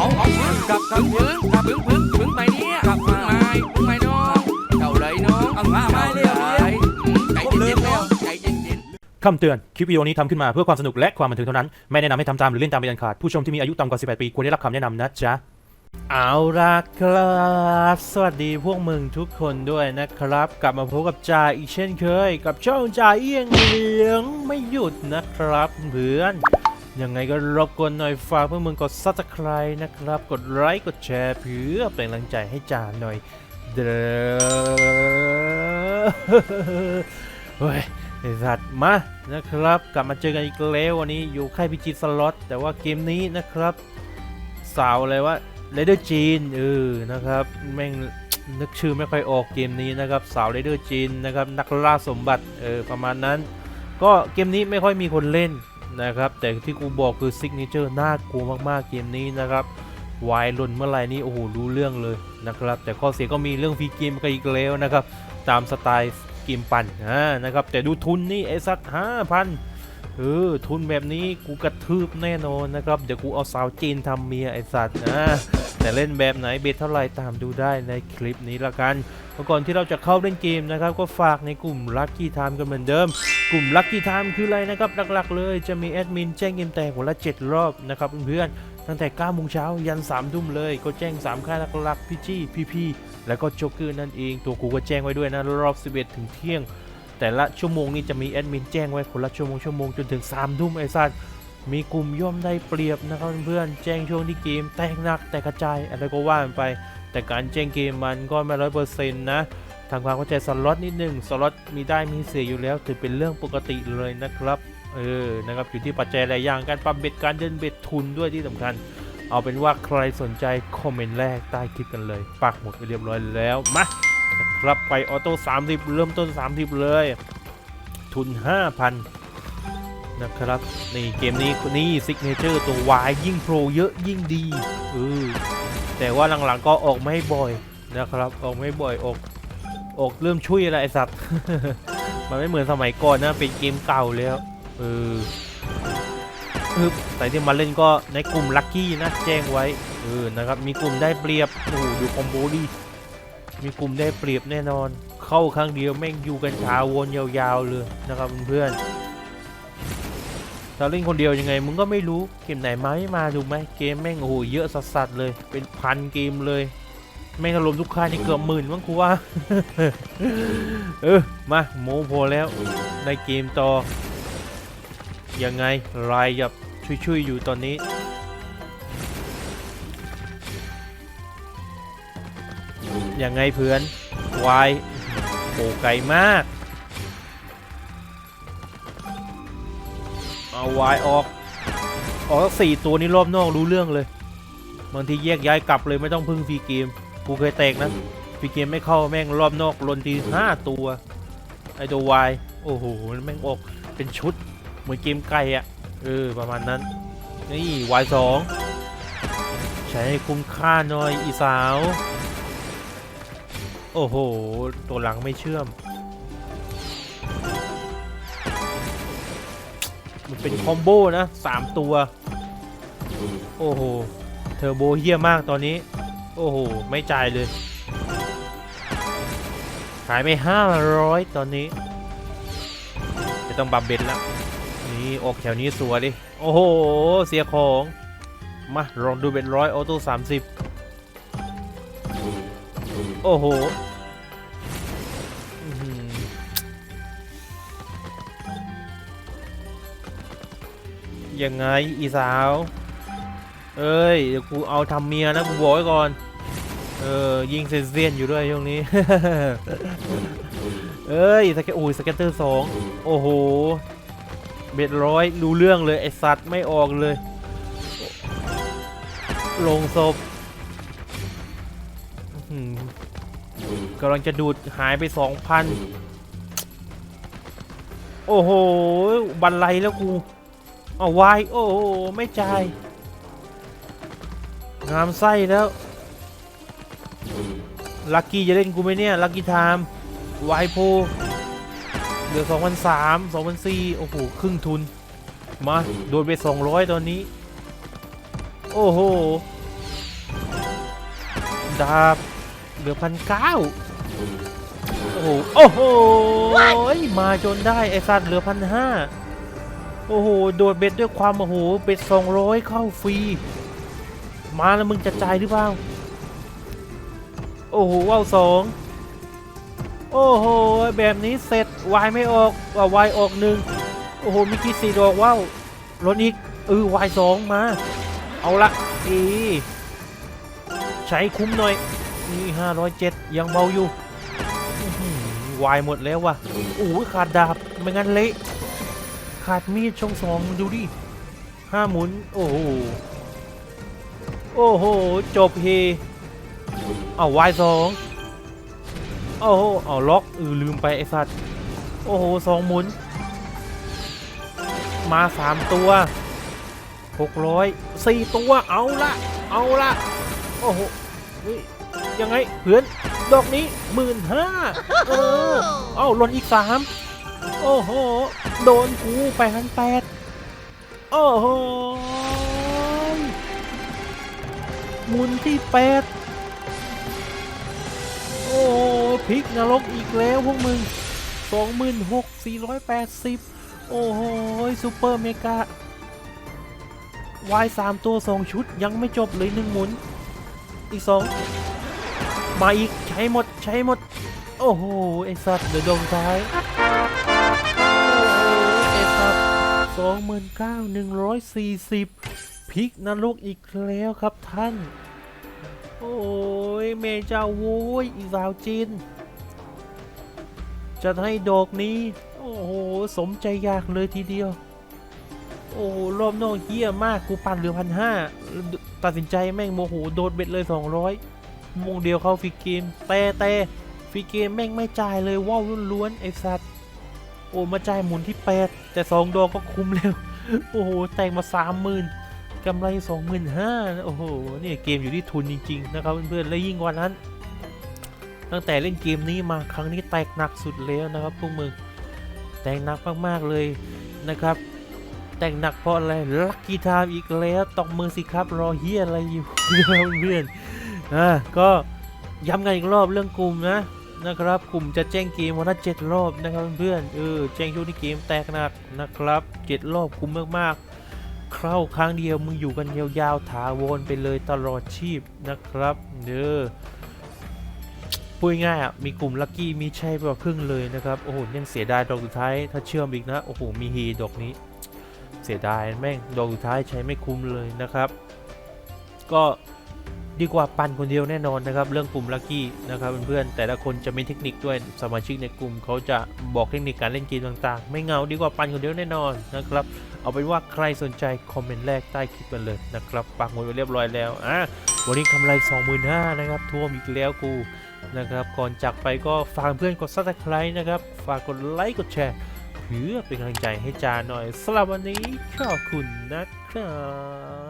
เอาเอาพึ่งกลับกลับพึ่งกลับพึ่งพึ่งพึ่งไปเนี่ยกลับพึ่งไม้พึ่งไม้น้องเจ้าเลยน้องเอามาไม้เร็วใจเย็นๆแล้วใจเย็นๆคำเตือน คลิปวิดีโอนี้ทำขึ้นมาเพื่อความสนุกและความบันเทิงเท่านั้น ไม่แนะนำให้ทำตามหรือเล่นตามเป็นอันขาด ผู้ชมที่มีอายุต่ำกว่า 18 ปีควรได้รับคำแนะนำนะจ๊ะเอาละครับสวัสดีพวกมึงทุกคนด้วยนะครับ กลับมาพบกับจ่าอีกเช่นเคย กับช่องจ่าเอียงเลี้ยงไม่หยุดนะครับเพื่อน ยังไงก็รบกวนหน่อยฝากเพื่อนมึงกดซับสไครต์นะครับ กดไลค์กดแชร์เพื่อเป็นกำลังใจให้จ่าหน่อย เด้อเฮ้ยไอสัตว์มานะครับ กลับมาเจอกันอีกแล้ววันนี้อยู่ค่ายพิจิตสล็อตแต่ว่าเกมนี้นะครับ สาวอะไรว่าเรเดอร์จีนเออนะครับแม่งนึกชื่อไม่ค่อยออกเกมนี้นะครับ สาวเรเดอร์จีนนะครับนักล่าสมบัติเออประมาณนั้น ก็เกมนี้ไม่ค่อยมีคนเล่น นะครับแต่ที่กูบอกคือซิกเนเจอร์น่ากลัวมากๆเกมนี้นะครับวายหล่นเมื่อไหร่นี่โอ้โหรู้เรื่องเลยนะครับ แต่ข้อเสียก็มีเรื่องฟรีเกมกันอีกแล้วนะครับ ตามสไตล์เกมปั่นอ่านะครับ แต่ดูทุนนี่ไอ้สักห้าพันเออทุนแบบนี้กูกระทืบแน่นอนนะครับ เดี๋ยวกูเอาสาวจีนทำเมียไอ้สัตว์อ่าแต่เล่นแบบไหนเบ็ดเท่าไหร่ตามดูได้ในคลิปนี้ละกันก่อนที่เราจะเข้าเล่นเกมนะครับ ก็ฝากในกลุ่ม Lucky Time กันเหมือนเดิม กลุ่ม Lucky Time คืออะไรนะครับหลักๆเลยจะมีแอดมินแจ้งเกมแตกวันละ 7 รอบนะครับเพื่อนๆตั้งแต่9โมงเช้ายัน3ทุ่มเลยก็แจ้ง 3 ค่ายหลักๆพี่จี้พี่พี่ๆแล้วก็โจ๊กเกอร์นั่นเอง ตัวกูก็แจ้งไว้ด้วยนะรอบ 11 ถึงเที่ยง แต่ละชั่วโมงนี่จะมีแอดมินแจ้งไว้คนละชั่วโมงชั่วโมงจนถึง3ทุ่มไอ้สัสมีกลุ่มย่อมได้เปรียบนะครับเพื่อนๆแจ้งช่วงที่เกมแตกหนักแตกกระจายอะไรก็ว่ากันไป แต่การแจ้งเกมมันก็ไม่ร้อยเปอร์เซ็นต์นะ ทางความเข้าใจสล็อตนิดหนึ่งสล็อตมีได้มีเสียอยู่แล้ว ถือเป็นเรื่องปกติเลยนะครับ เออ นะครับ อยู่ที่ปัจจัยหลายอย่าง การปรับเบ็ด การเดินเบ็ดทุนด้วยที่สำคัญ เอาเป็นว่าใครสนใจ คอมเมนต์แรกใต้คลิปกันเลย ปักหมดไปเรียบร้อยแล้ว มานะครับ ไปออโต้30 เริ่มต้น 30 เลย ทุน 5,000 นะครับ นี่เกมนี้นี่ซิกเนเจอร์ตัววายยิ่งโปรเยอะยิ่งดี เออ แต่ว่าหลังๆก็ออกไม่บ่อยนะครับ ออกไม่บ่อย ออก อกเริ่มช่วยอะไรไอสัตว์ มันไม่เหมือนสมัยก่อนนะ เป็นเกมเก่าแล้ว เอออึแต่ที่มาเล่นก็ในกลุ่มลัคกี้นะ แจ้งไว้ เออ นะครับ มีกลุ่มได้เปรียบ โอ้โหดูคอมโบดิมีกลุ่มได้เปรียบแน่นอน เข้าครั้งเดียวแม่งอยู่กันทาวนยาวๆเลยนะครับเพื่อนถ้าเล่นคนเดียวยังไงมึงก็ไม่รู้เกมไหนมาไม่มาถูกไหมเกมแม่งโอ้โหเยอะสัสๆเลย เป็นพันเกมเลย แม่งอารมทุกค่ายนี่เกือบหมื่นมั้งกูว่า เออ มาโมโพแล้ว ในเกมต่อ ยังไงรายยับช่วยๆอยู่ตอนนี้ ยังไงเพื่อนวายโอ้ไกลมาก เอาวายออก ออกสักสี่ตัวนี้รอบนอกรู้เรื่องเลย บางทีแยกย้ายกลับเลยไม่ต้องพึ่งฟรีเกม กูเคยแตกนะฟรีเกมไม่เข้าแม่งรอบนอกลนทีห้าตัวไอตัววายโอ้โหแม่งออกเป็นชุดเหมือนเกมไก่อะเออประมาณนั้นนี่วายสองใช้ให้คุ้มค่าหน่อยอีสาว โอ้โห ตัวหลังไม่เชื่อม มันเป็นคอมโบนะสามตัว โอ้โห เทอร์โบเฮี้ยมากตอนนี้ โอ้โห ไม่จ่ายเลย ขายไป500ตอนนี้ จะต้องบัมเบ็ดแล้ว นี่ออกแถวนี้สวยดิ โอ้โห เสียของ มาลองดูเป็นร้อยออโต้30โอ้โหอื้อหือยังไงอีสาว เอ้ย เดี๋ยวกูเอาทำเมียนะกูบอกไว้ก่อน เออยิงเซนเซียนอยู่ด้วยช่วงนี้ เอ้ยสเก็ตอุ้ยสเกตเตอร์สองโอ้โหเบ็ดร้อยรู้เรื่องเลยไอสัตว์ไม่ออกเลย ลงศพกำลังจะดูดหายไปสองพันโอ้โห บันไลแล้วกูเอาวาย โอ้โห ไม่จ่าย งามไส้แล้ว ลักกี้จะเล่นกูไหมเนี่ยลักกี้ไทม์วายโพเหลือ2,003 2,004โอ้โหครึ่งทุน มาโดนไป 200 ตอนนี้ โอ้โห ดาบ เหลือพันเก้าโอ้โห โอ้โห มาจนได้ ไอ้สัตว์เหลือพันห้าโอ้โห โดดเบ็ดด้วยความโอ้โห เบ็ดสองร้อยเข้าฟรี มาแล้วมึงจะจ่ายหรือเปล่า โอ้โหว่าวสองโอ้โห แบบนี้เสร็จวายไม่ออกว่าวายออกหนึ่งโอ้โหมิกี่สี่ดอกว่าวลดอีกเออวายสองมา เอาละดีใช้คุ้มหน่อยนี่ห้าร้อยเจ็ดยังเบาอยู่วายหมดแล้วว่ะโอ้ยขาดดาบไม่งั้นเละขาดมีดช่องสองดูดิห้าหมุน โอ้โห โอ้โห จบเฮ เอาวายสองโอ้โหเอาล็อกเออลืมไปไอ้สัตว์ โอ้โหสองหมุน มาสามตัวหกร้อยสี่ตัวเอาละเอาละโอ้โหยังไงเพื่อนดอกนี้หมื่นห้าเออเอาลนอีกสามโอ้โห โดนกูไปพันแปดโอ้โหมุนที่แปด พลิกนรกอีกแล้วพวกมึงสองหมื่นหกสี่ร้อยแปดสิบโอ้โหซูเปอร์เมกาวายสามตัวสองชุดยังไม่จบเลยหนึ่งหมุน อีกสองมาอีกใช้หมดใช้หมด โอ้โหไอสัตว์เดือดดวงท้ายโอ้โหไอสัตว์สองหมื่นเก้าหนึ่งร้อยสี่สิบพลิกนรกอีกแล้วครับท่าน โอ้ยเมเจ้าโว้ยอีสาวจีนจะให้ดอกนี้ โอ้โห สมใจอยากเลยทีเดียว โอ้รอบนอกเฮี้ยมากกูปั่นเหลือพันห้าตัดสินใจแม่งโมโหโดดเบ็ดเลย 200มงเดียวเข้าฟรีเกมแต่แต่ฟรีเกมแม่งไม่จ่ายเลยว้าวล้วนๆไอสัตว์โอ้มาจ่ายหมุนที่ 8 แต่ 2 ดอกก็คุ้มแล้ว โอ้โหแต่งมา 30,000 กำไร 25,000โอ้โห เนี่ยเกมอยู่ที่ทุนจริง ๆ นะครับเพื่อนๆ และยิ่งกว่านั้น ตั้งแต่เล่นเกมนี้มาครั้งนี้แตกหนักสุดแล้วนะครับพวกมึง แตกหนักมากๆเลยนะครับ แต่งหนักเพราะอะไร ลัคกี้ไทม์อีกแล้วตบมือสิครับ รอเฮียอะไรอยู่เพื่อนๆอะก็ย้ำกันอีกรอบเรื่องกลุ่มนะนะครับกลุ่มจะแจ้งเกมวันละเจ็ดรอบนะครับเพื่อนๆเออแจ้งช่วงที่เกมแตกหนักนะครับเจ็ดรอบคุ้มมากๆ เข้าครั้งเดียวมึงอยู่กันยาวๆถาวรไปเลยตลอดชีพนะครับเด้อพูดง่ายอะมีกลุ่มลัคกี้มีใช่แบบครึ่งเลยนะครับโอ้โหยังเสียดายดอกสุดท้ายถ้าเชื่อมอีกนะโอ้โหมีฮีดอกนี้ เสียดายแม่งดอกสุดท้ายใช้ไม่คุ้มเลยนะครับ ก็ ดีกว่าปั่นคนเดียวแน่นอนนะครับ เรื่องกลุ่มลัคกี้นะครับเพื่อนๆแต่ละคนจะมีเทคนิคด้วยสมาชิกในกลุ่มเขาจะบอกเทคนิคการเล่นเกมต่างๆ ไม่เงาดีกว่าปั่นคนเดียวแน่นอนนะครับเอาเป็นว่าใครสนใจคอมเมนต์แรกใต้คลิปกันเลยนะครับปักหมุดไว้เรียบร้อยแล้วอะวันนี้กำไร 25,000นะครับท่วมอีกแล้วกูนะครับก่อนจากไปก็ฝากเพื่อนกด subscribe นะครับฝากกดไลค์กดแชร์เพื่อเป็นกำลังใจให้จาหน่อยสำหรับวันนี้ขอบคุณนะครับ